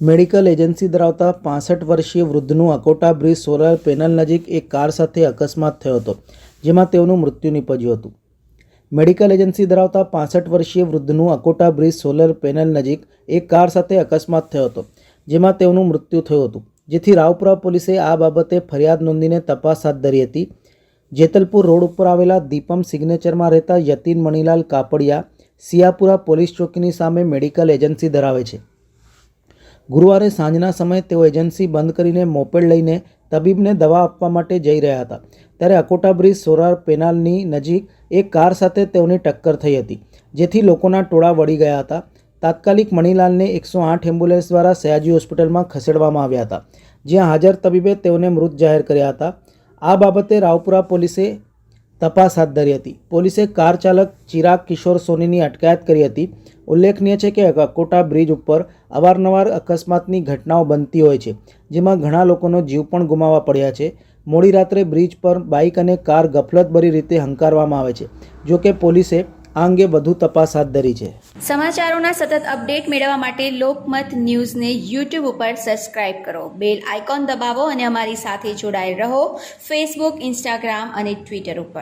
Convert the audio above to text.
Medical agency ધરાવતા પાસઠ વર્ષીય વૃદ્ધનું અકોટા બ્રિજ સોલર પેનલ નજીક એક કાર સાથે અકસ્માત થયો હતો, જેમાં તેઓનું મૃત્યુ નીપજ્યું હતું. મેડિકલ એજન્સી ધરાવતા પાસઠ વર્ષીય વૃદ્ધનું અકોટા બ્રિજ સોલર પેનલ નજીક એક કાર સાથે અકસ્માત થયો હતો, જેમાં તેઓનું મૃત્યુ થયું હતું. જેથી રાવપુરા પોલીસે આ બાબતે ફરિયાદ નોંધીને તપાસ હાથ ધરી હતી. જેતલપુર રોડ ઉપર આવેલા દીપમ સિગ્નેચરમાં રહેતા યતીન મણીલાલ કાપડિયા સિયાપુરા પોલીસ ચોકીની સામે મેડિકલ એજન્સી ધરાવે છે. ગુરુવારે સાંજના સમયે તેઓ એજન્સી બંધ કરીને મોપેડ લઈને તબીબને દવા આપવા માટે જઈ રહ્યા હતા. ત્યારે અકોટા બ્રિજ સોરાર પેનાલની નજીક એક કાર સાથે તેઓની ટક્કર થઈ હતી, જેથી લોકોના ટોળા વળી ગયા હતા. તાત્કાલિક મણીલાલને એકસો આઠ એમ્બ્યુલન્સ દ્વારા સયાજી હોસ્પિટલમાં ખસેડવામાં આવ્યા હતા, જ્યાં હાજર તબીબે તેઓને મૃત જાહેર કર્યા હતા. આ બાબતે રાવપુરા પોલીસે તપાસ હાથ ધરી હતી. પોલીસે કાર ચાલક ચિરાગ કિશોર સોનીની અટકાયત કરી હતી. ઉલ્લેખનીય છે કે અકોટા બ્રિજ ઉપર અવારનવાર અકસ્માતની ઘટનાઓ બનતી હોય છે, જેમાં ઘણા લોકોનો જીવ પણ ગુમાવવા પડ્યા છે. મોડી રાત્રે બ્રિજ પર બાઇક અને કાર ગફલતભરી રીતે હંકારવામાં આવે છે, જો કે પોલીસે આ અંગે વધુ તપાસ હાથ ધરી છે. સમાચારોના સતત અપડેટ મેળવવા માટે લોકમત ન્યૂઝને યુટ્યુબ ઉપર સબસ્ક્રાઇબ કરો. બેલ આઇકોન દબાવો અને અમારી સાથે જોડાયેલ રહો ફેસબુક, ઇન્સ્ટાગ્રામ અને ટ્વિટર ઉપર.